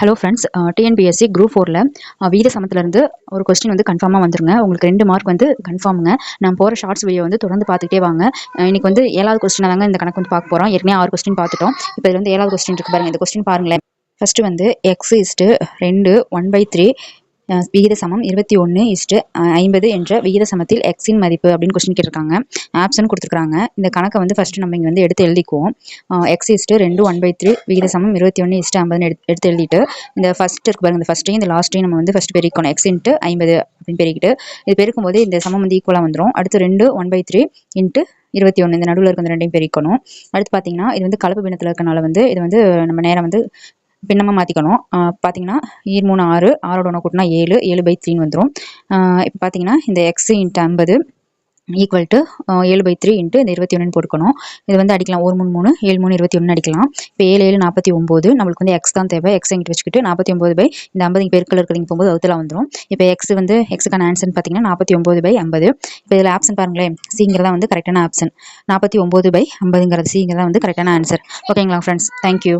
Hello friends TNPSC group ஃபோரில் வீத சமத்துலேருந்து ஒரு கொஸ்டின் வந்து கன்ஃபார்மாக வந்துருங்க. உங்களுக்கு ரெண்டு மார்க் வந்து கன்ஃபார்முங்க நான் போகிற ஷார்ட்ஸ் வீடியோ வந்து தொடர்ந்து பார்த்துட்டே வாங்க. இன்னைக்கு வந்து ஏழாவது கொஸ்டின் தாங்க இந்த கணக்கு வந்து பார்க்க போகிறோம் ஏற்கனவே ஆறு கொஸ்டின் பார்த்துட்டோம். இப்போ இதில் வந்து ஏழாவது கொஸ்டின் இருக்கு பாருங்க. இந்த கொஸ்டின் பாருங்களேன். ஃபஸ்ட்டு வந்து எக்ஸ் இஸ்ட்டு ரெண்டு ஒன் பை த்ரீ விகித சமம் இருபத்தி ஒன்று இஸ்ட்டு ஐம்பது என்ற விகித சமத்தில் எக்ஸின் மதிப்பு அப்படின்னு கொஸ்டின் கேட்டிருக்காங்க. ஆப்ஷன் கொடுத்துருக்காங்க இந்த கணக்கை வந்து ஃபஸ்ட்டு நம்ம இங்கே வந்து எடுத்து எழுதிக்குவோம். எக்ஸ் இஸ்ட்டு ரெண்டு ஒன் பை த்ரீ விகித சமம் இருபத்தி ஒன்று இஸ்ட்டு ஐம்பதுன்னு எடுத்து எடுத்து எழுதிட்டு இந்த ஃபர்ஸ்ட் இருக்கு பாருங்க இந்த ஃபஸ்ட்டையும் இந்த லாஸ்ட்டையும் நம்ம வந்து ஃபஸ்ட்டு பெருக்கணும் எக்ஸ் இன்ட்டு ஐம்பது அப்படின்னு பெருக்கிட்டு இது பெருக்கும் போது இந்த சமம் வந்து ஈக்குவலாக வந்துடும் அடுத்து ரெண்டு ஒன் பை த்ரீ இன்ட்டு இருபத்தி ஒன்று இந்த நடுவில் இருக்க இந்த ரெண்டையும் பெருக்கணும். அடுத்து பார்த்தீங்கன்னா இது வந்து கலப்பு பிணத்தில் இருக்கனால வந்து இது வந்து நம்ம நேரம் வந்து பின்னமாக மாற்றிக்கணும் பார்த்தீங்கன்னா ஈர் மூணு ஆறு ஆறோட ஒன்று கூட்டினா ஏழு ஏழு பை த்ரீன்னு வந்துடும் இப்போ பார்த்தீங்கன்னா இந்த எக்ஸு இன்ட்டு ஐம்பது ஈக்குவல் டு ஏழு பை த்ரீ இன்ட்டு இந்த இருபத்தி ஒன்றுன்னு போட்டுக்கணும். இது வந்து அடிக்கலாம். ஒரு மூணு மூணு ஏழு மூணு இருபத்தி ஒன்று அடிக்கலாம். இப்போ ஏழு ஏழு நாற்பத்தி ஒம்பது நம்மளுக்கு வந்து எக்ஸ் தான் தேவை. எக்ஸ் எங்கிட்ட வச்சுக்கிட்டு நாற்பத்தி ஒம்பது பை இந்த ஐம்பது பெருக்கல் இருக்கிறீங்க போகும்போது அவுத்தில் வந்துடும் இப்போ எக்ஸ் வந்து எக்ஸுக்கான ஆன்சர்னு பார்த்தீங்கன்னா நாற்பத்தி ஒம்பது பை ஐம்பது. இப்போ இதில் ஆப்ஷன் பாருங்களேன். சிங்கிறதா வந்து கரெக்டான ஆப்ஷன் நாற்பத்தி ஒம்பது பை ஐம்பதுங்கிறது சிங்கிறதா வந்து கரெக்டான ஆன்சர் ஓகேங்களா ஃப்ரெண்ட்ஸ் தேங்க்யூ